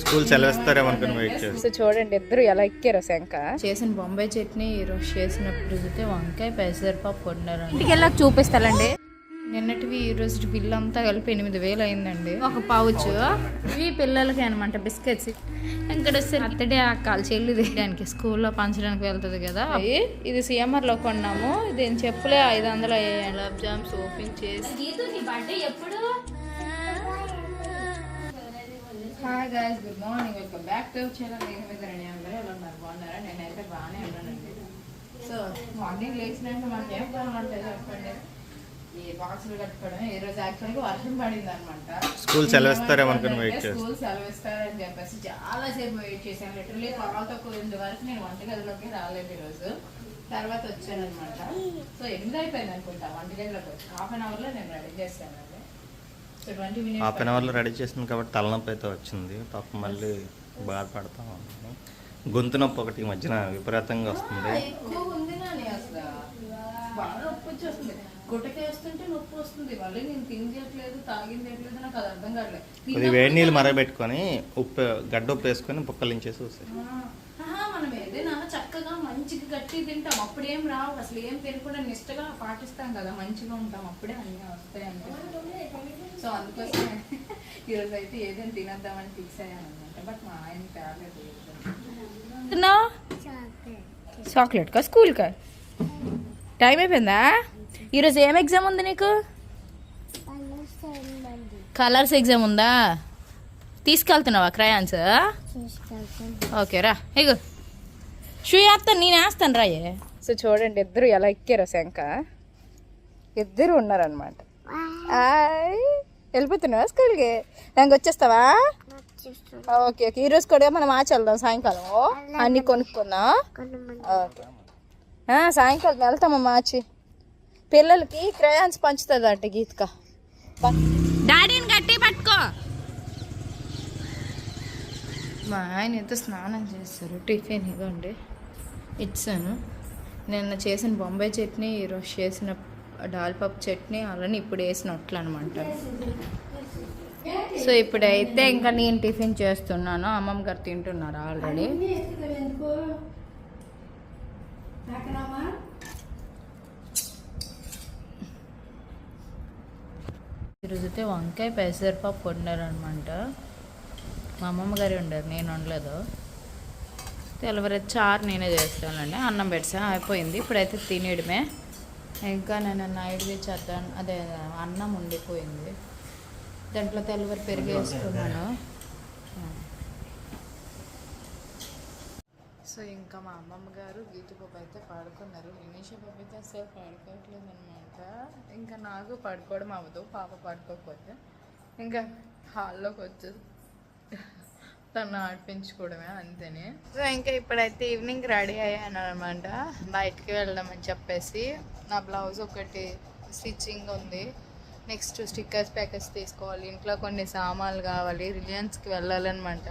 School సెలవిస్తారేమో అనుకుని wait చూడండి ఇద్దరు ఎలా ఎక్కారో శంక చేసిన బొంబాయి చట్నీ ఈరోజు చేసినప్పుడు అయితే వంకాయ పెసరపప్పు వండారండి ఇంటికి వెళ్ళాక చూపిస్తానండి నిన్నటివి ఈ రోజు బిల్ అంతా కలిపి ఎనిమిది వేలు అయిందండి. ఒక పౌచ్. ఇవి పిల్లలకి అనమాట బిస్కెట్స్. ఇక్కడ వస్తే అత్తడే ఆ కాలు చెల్లి తీయడానికి స్కూల్లో పంచడానికి వెళ్తుంది కదా. ఇది సిఎంఆర్లో కొన్నాము. దీని చెప్పులే ఐదు వందలు అయ్యాయి గులాబ్ జామ్స్ ఓపెన్ చేసి. Hi guys good morning welcome back to channel నేను మీద రెడీ అందరూ ఎలా ఉన్నారు? బాగున్నారా? నేనైతే బాగానే ఉన్నానండి. సో మార్నింగ్ లేచినాక మాకు ఏం పనులు ఉంటాయి చెప్పండి? ఈ బాక్సులు కట్టుకోవడం ఈ రోజు యాక్చువల్గా వర్షం పడింది అనమాట స్కూల్ సెలవిస్తారేమో అనుకుని వెయిట్ చేస్తాను స్కూల్ సెలవిస్తారని చెప్పేసి చాలా సేపు వెయిట్ చేశాను. లిటరలీ తర్వాత ఒక ఎనిమిది వరకు నేను వంటగదిలోకి రాలేదు ఈరోజు తర్వాత వచ్చాను అనమాట సో ఎనిమిది అయిపోయింది అనుకుంటా. వంటగదిలోకి వచ్చి. హాఫ్ అన్ అవర్లో నేను రెడీ చేశాను అది so twenty minutes half an అవర్లో రెడీ చేసింది కాబట్టి తలనొప్పి అయితే వచ్చింది. పాపం మళ్ళీ బాధపడతా ఉన్నాను గొంతు నొప్పి ఒకటి ఈ మధ్యన విపరీతంగా వస్తుంది. కొద్ది వేడి నీళ్ళు మరగబెట్టుకొని ఉప్పు గడ్డ ఉప్పు వేసుకొని పుక్కలించేసి వస్తాయి ఆహా, మనం ఏదైనా చక్కగా మంచిగా గట్టి తింటాం. అప్పుడు ఏం రావు. అసలు ఏం తినకుండా నిష్టగా పాటిస్తాం కదా. మంచిగా ఉంటాం. అప్పుడే అన్నీ వస్తాయి అంటే. సో అందుకోసం ఈరోజు అయితే ఏదైనా తినేద్దామని ఫిక్స్ అయ్యాను అనమాట బట్ మా ఆయన తేలేదు చాక్లెట్ కా స్కూల్ కా టైం అయిపోయిందా? ఈరోజు ఏం ఎగ్జామ్ ఉంది నీకు? కలర్స్ ఎగ్జామ్ ఉందా? తీసుకెళ్తున్నావా క్రయాన్స్? ఓకే రా. ఇగో. షూ వేస్తాను నేను వేస్తాను రాయే. సో చూడండి ఇద్దరు ఎలా ఎక్కారో శంక ఇద్దరు ఉన్నారనమాట వెళ్ళిపోతున్నావా స్కూల్కి? నాకు వచ్చేస్తావా? Okay okay. ఈరోజు కూడా మనం ఆచి వెళ్దాం సాయంకాలం. అన్ని కొనుక్కుందాం. ఓకే. సాయంకాలం వెళ్తామా మార్చి పిల్లలకి క్రయాన్స్ పంచుతుంది అంట గీతిక డాడీని గట్టి పట్టుకో. మా ఆయన అయితే స్నానం చేస్తారు? టిఫిన్ ఇవ్వండి. ఇచ్చాను. నిన్న చేసిన బొంబాయి చట్నీ ఈరోజు చేసిన దాల్పప్పు చట్నీ అలానే ఇప్పుడు వేసిన అనమాట సో ఇప్పుడైతే ఇంకా నేను టిఫిన్ చేస్తున్నాను. అమ్మమ్మ గారు తింటున్నారు ఆల్రెడీ. ఈరోజు అయితే వంకాయ పెసరపప్పు వండారనమాట మా అమ్మమ్మ గారు వండారు నేను వండలేదు. తెల్లవారి చారు నేనే చేస్తానండి. అన్నం పెట్టాను అయిపోయింది. ఇప్పుడైతే తినేయడమే. ఇంకా నేను నైట్ది చేద్దాను అదే అన్నం ఉండిపోయింది. దాంట్లో తెల్లవారి పెరిగి వేసుకున్నాను సో ఇంకా మా అమ్మమ్మ గారు గీతు పాప అయితే పడుకున్నారు. వినేష బాబు అయితే అసలు పడుకోవట్లేదు అనమాట ఇంకా నాకు పడుకోవడం అవ్వదు. పాప పడుకోకపోతే. ఇంకా హాల్లోకి వచ్చేసి తను ఆడిపించుకోవడమే అంతేనే. సో ఇంకా ఇప్పుడైతే ఈవినింగ్ రెడీ అయ్యాను అనమాట బయటికి వెళ్దామని చెప్పేసి నా బ్లౌజ్ ఒకటి స్టిచ్చింగ్ ఉంది. నెక్స్ట్ స్టిక్కర్స్ ప్యాకెట్స్ తీసుకోవాలి. ఇంట్లో కొన్ని సామాన్లు కావాలి. రిలయన్స్కి వెళ్ళాలన్నమాట.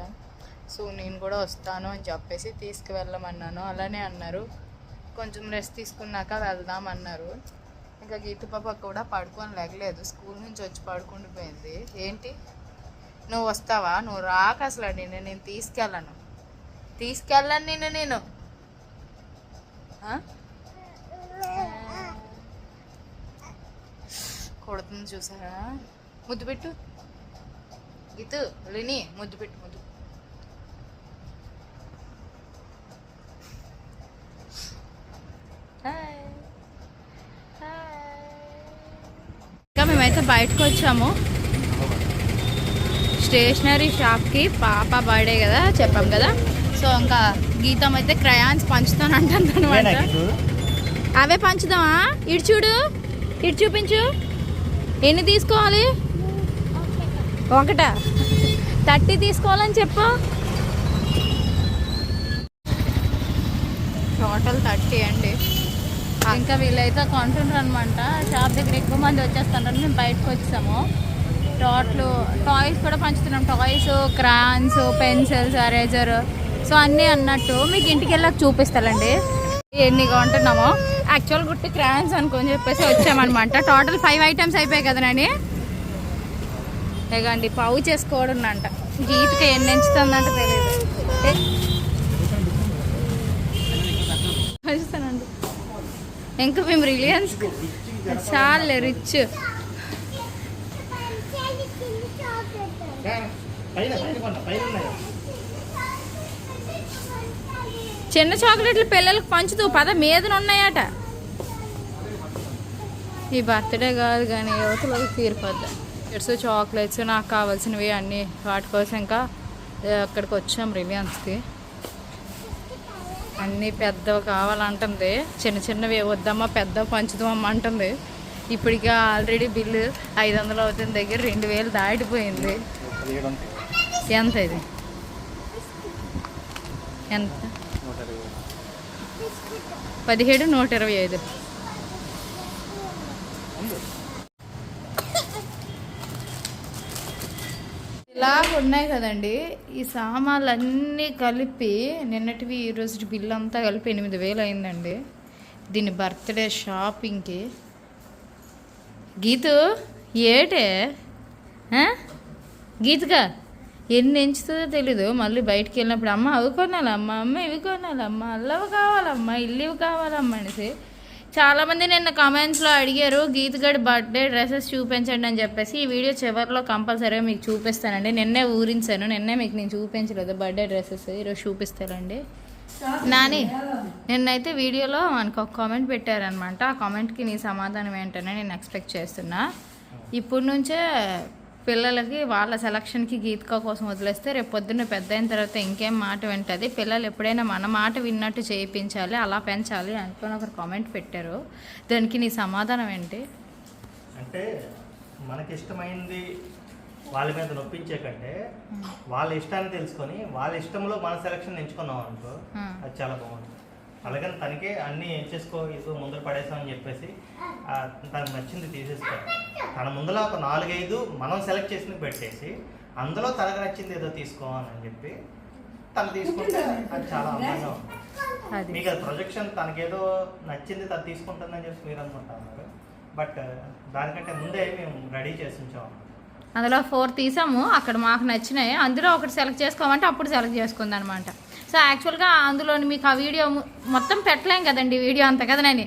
సో నేను కూడా వస్తాను అని చెప్పేసి తీసుకువెళ్ళమన్నాను. అలానే అన్నారు. కొంచెం రెస్ట్ తీసుకున్నాక వెళ్దాం అన్నారు ఇంకా గీతు పాప కూడా పడుకొని లేగలేదు. స్కూల్ నుంచి వచ్చి పడుకుండిపోయింది. ఏంటి? నువ్వు వస్తావా? నువ్వు రాక అసలు నేను నేను తీసుకెళ్ళను. తీసుకెళ్ళను నిన్ను నేను. కొడుతుంది చూసారా? ముద్దు పెట్టు. గీతు లేని ముద్దు పెట్టు ముద్దు. ఇంకా మేమైతే బయటకు వచ్చాము. స్టేషనరీ షాప్కి పాప బర్త్డే కదా చెప్పాం కదా. సో ఇంకా గీతం అయితే క్రయాన్స్ పంచుతాను అంటుంది అనమాట అవే పంచుదామా? ఇటు చూడు. ఇటు చూపించు. ఎన్ని తీసుకోవాలి? ఒకట? థర్టీ తీసుకోవాలని చెప్పు. టోటల్ థర్టీ అండి. ఇంకా వీళ్ళైతే కొంటున్నారు అనమాట షాప్ దగ్గర ఎక్కువ మంది వచ్చేస్తున్నారు మేము బయటకు వచ్చాము టోటల్ టాయ్స్ కూడా పంచుతున్నాం. Toys crayons pencils eraser. So అన్నీ అన్నట్టు మీకు ఇంటికి వెళ్ళాక చూపిస్తానండి ఎన్ని కొంటున్నామో. యాక్చువల్ గుట్టి క్రాన్స్ అనుకొని చెప్పేసి వచ్చామన్నమాట. టోటల్ ఫైవ్ ఐటమ్స్ అయిపోయాయి కదా లేదండి పావు చేసుకోవడం అంట గీతకి ఎన్ని ఎంచుతుందంట తెలియదు చూస్తానండి ఇంకా మేము రిలయన్స్ చాలా రిచ్ పైన పైన కొన్న పైన ఉన్నాయి చిన్న చాక్లెట్లు పిల్లలకు పంచుతూ పద మీదన ఉన్నాయట ఈ బర్త్డే కాదు కానీ యువతలకు తీరిపోద్దా ఇట్స్ చాక్లెట్స్ నాకు కావాల్సినవి అన్నీ. వాటి కోసం ఇంకా అక్కడికి వచ్చాం రిలయన్స్కి. అన్నీ పెద్దవి కావాలంటుంది. చిన్న చిన్నవి వద్దమ్మా పెద్ద పంచుదామమ్మ అంటుంది. ఇప్పటికే ఆల్రెడీ బిల్లు ఐదు వందలు అవుతుంది దగ్గర రెండు వేలు దాటిపోయింది. ఎంత ఇది? ఎంత? పదిహేడు నూట ఇరవై ఐదు. ఇలా ఉన్నాయి కదండి. ఈ సామాన్లు అన్నీ కలిపి నిన్నటివి ఈ రోజు బిల్ అంతా కలిపి ఎనిమిది వేలు అయిందండి. దీని బర్త్డే షాపింగ్కి. గీతు ఏటే? గీతగా ఎన్ని ఎంచుతుందో తెలీదు. మళ్ళీ బయటికి వెళ్ళినప్పుడు అమ్మ అవి కొనాలమ్మా అమ్మ ఇవి కొనాలమ్మా అల్లవి కావాలమ్మా ఇల్లు ఇవి కావాలమ్మా అనేసి చాలామంది నిన్న కామెంట్స్లో అడిగారు గీతగడ్ బర్త్డే డ్రెస్సెస్ చూపించండి అని చెప్పేసి. ఈ వీడియో చివరిలో కంపల్సరీగా మీకు చూపిస్తానండి. నిన్నే ఊరించాను. నిన్నే మీకు నేను చూపించలేదు బర్త్డే డ్రెస్సెస్. ఈరోజు చూపిస్తానండి. నాని నిన్నైతే వీడియోలో మనకు ఒక కామెంట్ పెట్టారనమాట ఆ కామెంట్కి నీ సమాధానం ఏంటని నేను ఎక్స్పెక్ట్ చేస్తున్నా. ఇప్పుడు నుంచే పిల్లలకి వాళ్ళ సెలక్షన్కి గీతిక కోసం వదిలేస్తే రేపు పొద్దున్న పెద్ద అయిన తర్వాత ఇంకేం మాట వింటుంది. పిల్లలు ఎప్పుడైనా మన మాట విన్నట్టు చేయించాలి అలా పెంచాలి అనుకుని ఒకరు కామెంట్ పెట్టారు. దానికి నీ సమాధానం ఏంటి? అంటే మనకి ఇష్టమైంది వాళ్ళ మీద నొప్పించే కంటే వాళ్ళ ఇష్టాన్ని తెలుసుకొని వాళ్ళ ఇష్టంలో మన సెలక్షన్ ఎంచుకున్నాం అనుకో. అది చాలా బాగుంటుంది. అలాగని తనకే అన్నీ ఎంచేసుకో ఇది ముందర పడేసామని చెప్పేసి తనకు నచ్చింది తీసేసుకో. తన ముందర ఒక నాలుగైదు మనం సెలెక్ట్ చేసింది పెట్టేసి అందులో తనకు నచ్చింది ఏదో తీసుకోవాలని చెప్పి తను తీసుకుంటే అది చాలా అందంగా అది. మీకు అది ప్రొజెక్షన్ తనకేదో నచ్చింది తను తీసుకుంటుందని చెప్పి మీరు అనుకుంటున్నారు. బట్ దానికంటే ముందే మేము రెడీ చేసి ఉంచాం. అందులో ఫోర్ తీసాము. అక్కడ మాకు నచ్చినాయి. అందులో ఒకటి సెలెక్ట్ చేసుకోమంటే అప్పుడు సెలెక్ట్ చేసుకుంది అనమాట సో యాక్చువల్గా అందులోని మీకు ఆ వీడియో మొత్తం పెట్టలేం కదండి వీడియో అంతా కదా నేను.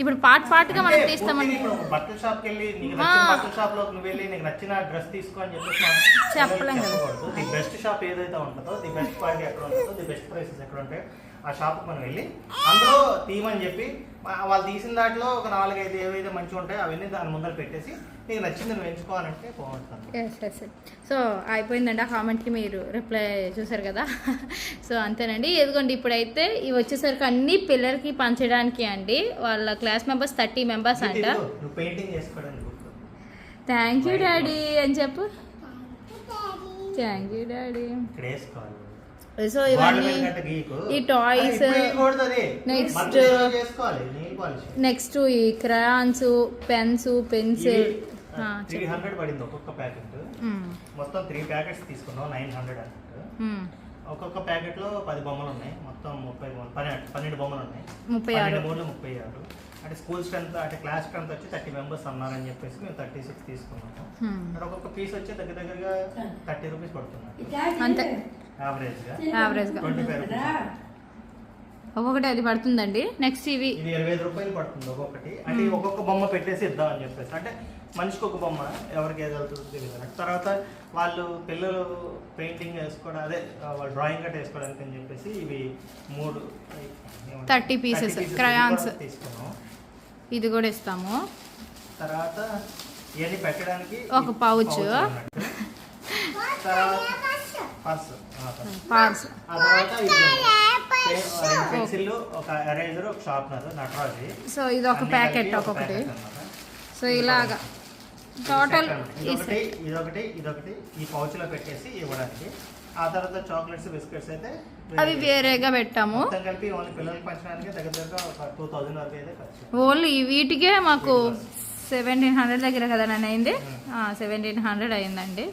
ఇప్పుడు పార్ట్ పార్ట్గా మనం అంటే తీస్తామని పూర్తిగా ఇప్పుడు ఒక బట్టల షాప్కి వెళ్ళి నీకు నచ్చిన బట్టల షాప్లోకి నువ్వు వెళ్ళి నీకు నచ్చిన డ్రెస్ తీసుకో అని చెప్పేసి మనం చెప్పలేం కదా. చెప్పకూడదు. ది బెస్ట్ షాప్ ఏదైతే ఉంటుందో ది బెస్ట్ క్వాలిటీ ఎక్కడ ఉంటుందో ది బెస్ట్ ప్రైసెస్ ఎక్కడ ఉంటాయో ఆ షాప్ మనం వెళ్ళి అందులో తీయమని చెప్పి వాళ్ళు తీసిన దాంట్లో ఒక నాలుగైదు ఏవైతే మంచిగా ఉంటాయో అవన్నీ దాని ముందర పెట్టేసి నీకు నచ్చింది నువ్వు ఎంచుకోవాలంటే బాగుంటుంది ఎస్ ఎస్ సో అయిపోయిందండి ఆ కామెంట్కి మీరు రిప్లై చూసారు కదా? సో అంతేనండి. ఎదుగోండి ఇప్పుడైతే ఇవి వచ్చేసరికి అన్ని పిల్లలకి పంచడానికి అండి. వాళ్ళ క్లాస్ మెంబర్స్ థర్టీ మెంబర్స్ అంట. నువ్వు పెయింటింగ్ చేసుకోవడానికి థ్యాంక్ యూ డాడీ అని చెప్పు. థ్యాంక్ యూ డాడీ ఇక్కడ వేసుకోవాలి సో ఇవన్నీ. ఈ నెయిల్ పాలిష్. నెక్స్ట్ ఈ crayons pens pencil three hundred పడింది ఒక్కొక్క ప్యాకెట్. మొత్తం త్రీ ప్యాకెట్స్ తీసుకున్నాం నైన్ హండ్రెడ్ అన్నట్టు. ఒక్కొక్క ప్యాకెట్లో పది బొమ్మలు ఉన్నాయి. మొత్తం ముప్పై బొమ్మలు పన్నెండు పన్నెండు బొమ్మలు ఉన్నాయి. ముప్పై ఆరు. మూడు ముప్పై ఆరు. అంటే స్కూల్ స్ట్రెంత్ అంటే క్లాస్ స్ట్రెంత్ వచ్చి థర్టీ మెంబర్స్ అన్నారని చెప్పేసి మేము థర్టీ సిక్స్ తీసుకున్నాము. అంటే ఒక్కొక్క పీస్ వచ్చి దగ్గర దగ్గరగా థర్టీ రూపీస్ పడుతుంది అంతే. యావరేజ్గా ఒక్కొక్కటి అది పడుతుందండి. నెక్స్ట్ ఇవి. ఇది ఇరవై ఐదు రూపాయలు పడుతుంది ఒక్కొక్కటి. అంటే ఈ ఒక్కొక్క బొమ్మ పెట్టేసి ఇద్దాం అని చెప్పేసి. అంటే మనిషికి ఒక బొమ్మ ఎవరికి ఏది వెళ్తుందో తెలియదు. తర్వాత వాళ్ళు పిల్లలు పెయింటింగ్ వేసుకోవడం అదే వాళ్ళు డ్రాయింగ్ గట్ట వేసుకోవడానికి అని చెప్పేసి ఇవి మూడు ఏమంటారు? 30 pieces, 30 pieces crayons. కూడా తీసుకున్నాం. ఇది కూడా ఇస్తాము. తర్వాత ఇవన్నీ పెట్టడానికి ఒక. అన్నట్టు. తర్వాత పర్స్ పార్స్ ఆ తర్వాత ఇది పెన్సిల్ ఒక ఎరేజర్ ఒక షార్ప్నర్ నటరాజీ. సో ఇది ఒక అన్నీ ప్యాకెట్ ఒక్కొక్కటి. సో ఇలాగా. టోటల్ ఇదొకటి ఇదొకటి ఇదొకటి ఈ పౌచ్లో పెట్టేసి ఇవ్వడానికి. ఆ తర్వాత చాక్లెట్స్ బిస్కెట్స్ అయితే అవి వేరేగా పెట్టాము. కలిపి ఓన్లీ పిల్లలకి పంచడానికి దగ్గర దగ్గర ఒక టూ థౌజండ్ వరకు అయితే ఖర్చు. ఓన్లీ వీటికే మాకు సెవెంటీన్ హండ్రెడ్ దగ్గర కదా నన్ను అయింది? సెవెంటీన్ హండ్రెడ్ అయిందండి.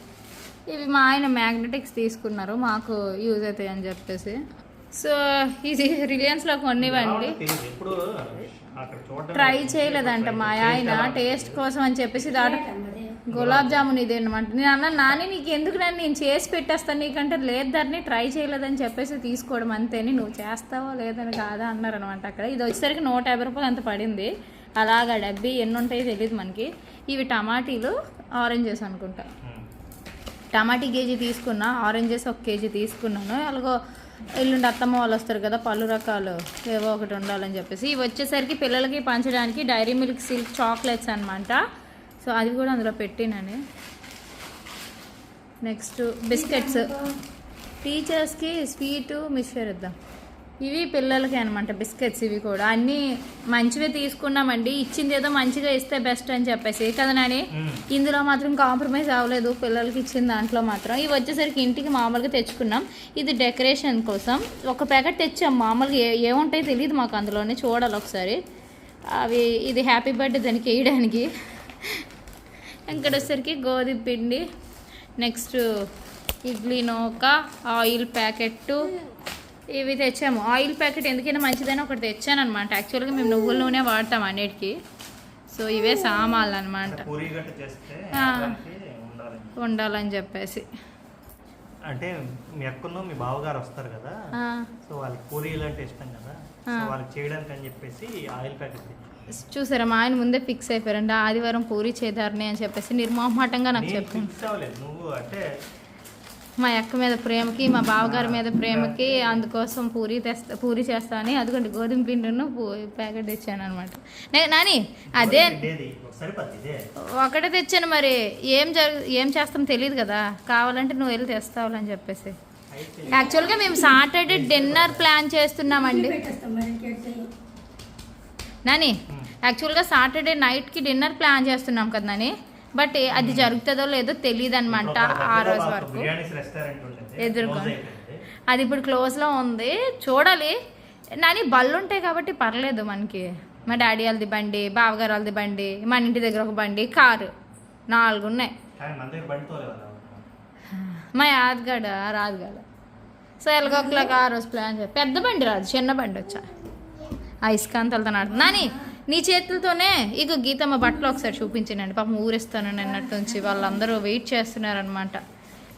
ఇవి మా ఆయన మ్యాగ్నెటిక్స్ తీసుకున్నారు మాకు యూజ్ అవుతాయి అని చెప్పేసి. సో ఇది రిలయన్స్లో కొన్నివ్వండి. ట్రై చేయలేదంట మా ఆయన టేస్ట్ కోసం అని చెప్పేసి దాట గులాబ్ జామున్ ఇది అనమాట. నేను అన్న నాని నీకు ఎందుకు నన్ను నేను చేసి పెట్టేస్తాను? నీకంటే లేదు దాన్ని ట్రై చేయలేదని చెప్పేసి తీసుకోవడం అంతేని. నువ్వు చేస్తావో లేదని కాదా అన్నారు అనమాట అక్కడ. ఇది వచ్చేసరికి నూట యాభై రూపాయలు అంత పడింది. అలాగా డబ్బీ ఎన్ని ఉంటాయో తెలియదు మనకి. ఇవి టమాటీలు ఆరెంజెస్ అనుకుంటా. టమాటీ కేజీ తీసుకున్నా ఆరెంజెస్ ఒక కేజీ తీసుకున్నాను. అలాగో ఎల్లుండి అత్తమ్మ వాళ్ళు వస్తారు కదా పలు రకాలు ఏవో ఒకటి ఉండాలని చెప్పేసి. ఇవి వచ్చేసరికి పిల్లలకి పంచడానికి డైరీ మిల్క్ సిల్క్ చాక్లెట్స్ అనమాట సో అది కూడా అందులో పెట్టినాను. Next biscuits. టీచర్స్కి స్వీటు మిక్చర్ ఇద్దాం. ఇవి పిల్లలకి అనమాట బిస్కెట్స్ ఇవి కూడా. అన్నీ మంచివే తీసుకున్నామండి. ఇచ్చింది ఏదో మంచిగా ఇస్తే బెస్ట్ అని చెప్పేసి. కదా నాని. ఇందులో మాత్రం కాంప్రమైజ్ అవ్వలేదు పిల్లలకి ఇచ్చిన దాంట్లో మాత్రం. ఇవి వచ్చేసరికి ఇంటికి మామూలుగా తెచ్చుకున్నాం. ఇది డెకరేషన్ కోసం. ఒక ప్యాకెట్ తెచ్చాం. మామూలుగా ఏ ఏముంటాయో తెలియదు మాకు అందులోనే. చూడాలి ఒకసారి. అవి ఇది హ్యాపీ బర్త్డే దానికి వేయడానికి. ఇక్కడ వచ్చేసరికి గోధుమ పిండి. నెక్స్ట్ ఇడ్లీ నూక ఆయిల్ ప్యాకెట్ ఇవి తెచ్చాము. ఆయిల్ ప్యాకెట్ ఎందుకైనా మంచిదని ఒకటి తెచ్చాను అనమాట యాక్చువల్గా మేము నువ్వుల నూనె వాడతాం అన్నిటికీ. సో ఇవే సామాన్లు అనమాట ఉండాలని చెప్పేసి. అంటే మీ అక్కను మీ బావగారు వస్తారు కదా. సో వాళ్ళకి పూరీలు అంటే ఇష్టం కదా. వాళ్ళకి చేయడానికి అని చెప్పేసి ఆయిల్ ప్యాకెట్. చూసారా మా ఆయన ముందే ఫిక్స్ అయిపోయారండి ఆదివారం పూరి చేదారని అని చెప్పేసి నిర్మోహమాటంగా నాకు చెప్పాను నువ్వు అంటే మా అక్క మీద ప్రేమకి మా బావగారి మీద ప్రేమకి అందుకోసం పూరి తెస్తా పూరి చేస్తా అని అదిగోండి గోధుమ పిండిను పూ ప్యాకెట్ తెచ్చాను అనమాట నాని అదే ఒకటే తెచ్చాను మరి. ఏం జరు ఏం చేస్తాం తెలియదు కదా. కావాలంటే నువ్వు వెళ్ళి తెస్తావులని చెప్పేసి. అయితే యాక్చువల్గా మేము సాటర్డే డిన్నర్ ప్లాన్ చేస్తున్నామండి. నాని యాక్చువల్గా సాటర్డే నైట్కి డిన్నర్ ప్లాన్ చేస్తున్నాం కదా నాని. బట్ అది జరుగుతుందో లేదో తెలియదు అనమాట ఆ రోజు వరకు. అయిపోయింది. అది ఇప్పుడు క్లోజ్లో ఉంది. చూడాలి. నాని బళ్ళు ఉంటాయి కాబట్టి పర్లేదు మనకి. మా డాడీ వాళ్ళది బండి బావగారు వాళ్ళది బండి మన ఇంటి దగ్గర ఒక బండి కారు. నాలుగు ఉన్నాయి. మా యాదగాడ రాదుగాడ. సో ఎలాగోకలాగా ఆ రోజు ప్లాన్ చేయాలి పెద్ద బండి రాదు చిన్న బండి వచ్చా. ఐస్కాంతలతో నడుతుంది. నాని నీ చేతులతోనే ఇక గీతమ్మ బట్టలు ఒకసారి చూపించానండి. పాపం ఊరిస్తాను నిన్నట్టు నుంచి వాళ్ళందరూ వెయిట్ చేస్తున్నారనమాట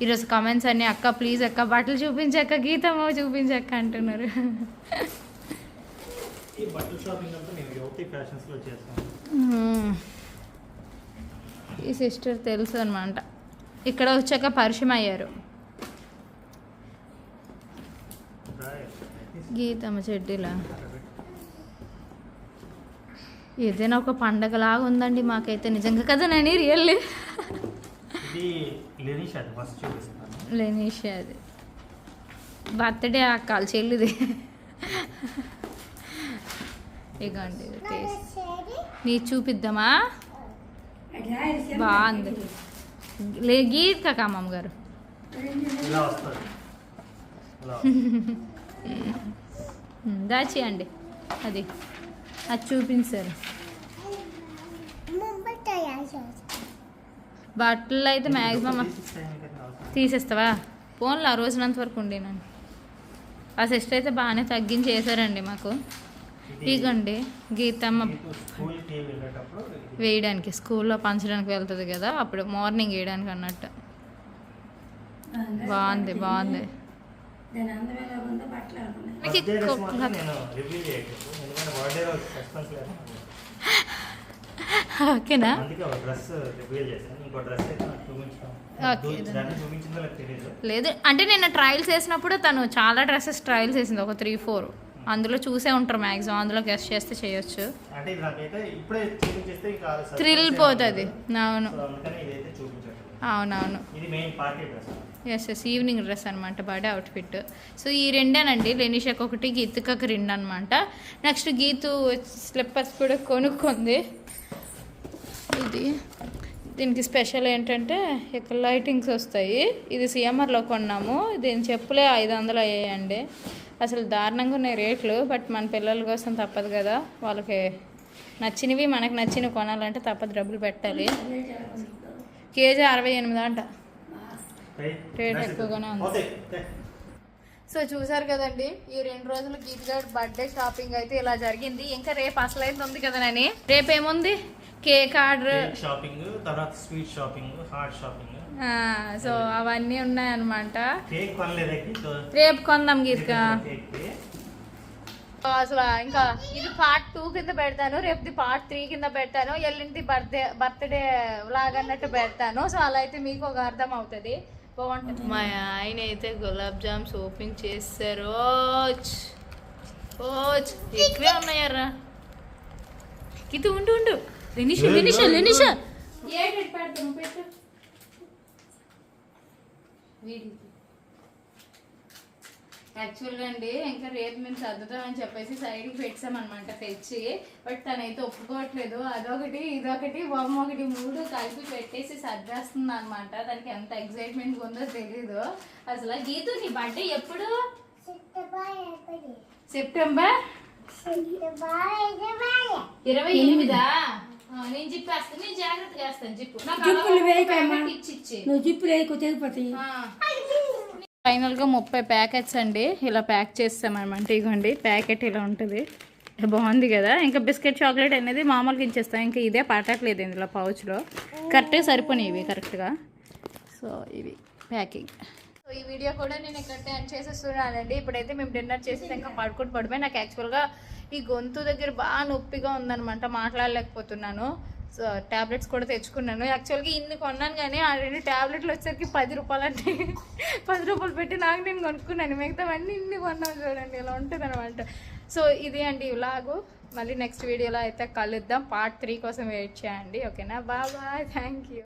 ఈరోజు కమెంట్స్ అన్నీ అక్క ప్లీజ్ అక్క బట్టలు చూపించక్క గీతమ్మ చూపించక్క అంటున్నారు. ఈ సిస్టర్ తెలుసు అనమాట ఇక్కడ వచ్చాక పరిచయం అయ్యారు. గీతమ్మ చెడ్డీలా. ఏదైనా ఒక పండగలాగా ఉందండి మాకైతే. నిజంగా కదా నేను? రియల్లీ ఇది లెనిష్ అది బర్త్డే అక్క చెల్లిది. ఇగోండి టేస్ట్ నీ చూపిద్దామా? బాగుంది. లే గీత్ కాక అమ్మమ్మ గారు. దాచేయండి అది. అది చూపించారు బట్టలు అయితే మ్యాక్సిమం. తీసేస్తావా? ఫోన్లో ఆ రోజునంత వరకు ఉండేనండి ఆ సిస్టర్ అయితే బాగానే తగ్గించేసారండి మాకు. ఇగండి గీతమ్మ వేయడానికి స్కూల్లో పంచడానికి వెళ్తుంది కదా అప్పుడు మార్నింగ్ వేయడానికి అన్నట్టు. బాగుంది బాగుంది. ఓకేనా? లేదు అంటే నేను ట్రయల్స్ వేసినప్పుడు తను చాలా డ్రెస్సెస్ ట్రయల్స్ వేసింది ఒక త్రీ ఫోర్ అందులో చూసే ఉంటారు మ్యాక్సిమం అందులో గెస్ట్ చేస్తే చేయొచ్చు. అంటే ఇది నాకైతే ఇప్పుడే చూపించేస్తే ఇంకా suspense థ్రిల్ పోతుంది. అవును. అవునవును. ఎస్ ఎస్ ఈవినింగ్ డ్రెస్ అనమాట బాడీ అవుట్ఫిట్ సో ఈ రెండేనండి లెనిషాకి ఒకటి గీతుకకి రెండు అనమాట నెక్స్ట్ గీతు స్లిప్పర్స్ కూడా కొనుక్కుంది. ఇది దీనికి స్పెషల్ ఏంటంటే ఇక్కడ లైటింగ్స్ వస్తాయి. ఇది సిఎంఆర్లో కొన్నాము. దీని చెప్పులే ఐదు వందలు అయ్యాయండి. అసలు దారుణంగా ఉన్నాయి రేట్లు బట్ మన పిల్లల కోసం తప్పదు కదా. వాళ్ళకి నచ్చినవి మనకు నచ్చినవి కొనాలంటే తప్పదు డబ్బులు పెట్టాలి. కేజీ అరవై ఎనిమిది అంట. రేట్ ఎక్కువగానే ఉంది. సో చూసారు కదండి ఈ రెండు రోజులు గీతగాడు బర్త్డే షాపింగ్ అయితే ఇలా జరిగింది. ఇంకా రేపు అసలైతే ఉంది కదా నని? రేపు ఏముంది? Cake order. షాపింగ్ తర్వాత sweet shopping hot shopping so అవన్నీ ఉన్నాయన్నమాట. రేపు కొందాం కేక్ అసలు ఇంకా ఇది పార్ట్ టూ కింద పెడతాను రేపుది పార్ట్ త్రీ కింద పెడతాను ఎల్లుండి బర్త్డే బర్త్డే లాగా అన్నట్టు పెడతాను. సో అలా అయితే మీకు ఒక అర్థం అవుతుంది. బాగుంటుంది. మా ఆయన అయితే గులాబ్ జామ్స్ ఓపెన్ చేస్తారు ఓచ్! ఓచ్! ఎక్కువే ఉన్నాయర్రా? ఇది ఉండు ఉండు. లినిష లినిష ఏంటి పెడతాను పెట్టు వీడికి యాక్చువల్గా అండి ఇంకా రేపు మేము చదువుతామని చెప్పేసి సైడ్కి పెట్టామన్నమాట తెచ్చి. బట్ తనైతే ఒప్పుకోవట్లేదు. అదొకటి ఇదొకటి బొమ్మ ఒకటి మూడు కలిపి పెట్టేసి సర్దేస్తుంది అనమాట దానికి ఎంత ఎక్సైట్మెంట్ ఉందో తెలీదు. అసలు గీతు నీ బర్త్డే ఎప్పుడు? సెప్టెంబర్ ఇరవై ఎనిమిదా? నేను చెప్పేస్తాను నేను జాగ్రత్తగా వేస్తాను చెప్పు. నాకు ఇచ్చి ఇచ్చి. నువ్వు జిప్పులు వేయకు తెగిపోతాయి ఫైనల్గా ముప్పై ప్యాకెట్స్ అండి. ఇలా ప్యాక్ చేస్తామన్నమాట. ఇగోండి ప్యాకెట్ ఇలా ఉంటుంది. బాగుంది కదా. ఇంకా బిస్కెట్ చాక్లెట్ అనేది మామూలుగా ఇచ్చేస్తాం. ఇంకా ఇదే పట్టట్లేదు ఇందులో పౌచ్లో. కరెక్ట్గా సరిపోయినాయి ఇవి కరెక్ట్గా. సో ఇవి ప్యాకింగ్. సో ఈ వీడియో కూడా నేను ఇక్కడ ఎండ్ చేసేస్తున్నానండి ఇప్పుడైతే మేము డిన్నర్ చేసి ఇంకా పడుకుంటూ పడిపోయి నాకు యాక్చువల్గా ఈ గొంతు దగ్గర బాగా నొప్పిగా ఉందనమాట మాట్లాడలేకపోతున్నాను. ట్యాబ్లెట్స్ కూడా తెచ్చుకున్నాను. యాక్చువల్గా ఇన్ని కొన్నాను కానీ ఆ రెండు ట్యాబ్లెట్లు వచ్చేసరికి పది రూపాయలు అంటే పది రూపాయలు పెట్టి నాకు నేను కొనుక్కున్నాను. మిగతావన్నీ ఇన్ని కొన్నాను చూడండి ఇలా ఉంటుంది అనమాట సో ఇది అండి ఇలాగు మళ్ళీ నెక్స్ట్ వీడియోలో అయితే కలుద్దాం. పార్ట్ త్రీ కోసం వెయిట్ చేయండి. ఓకేనా? Bye thank you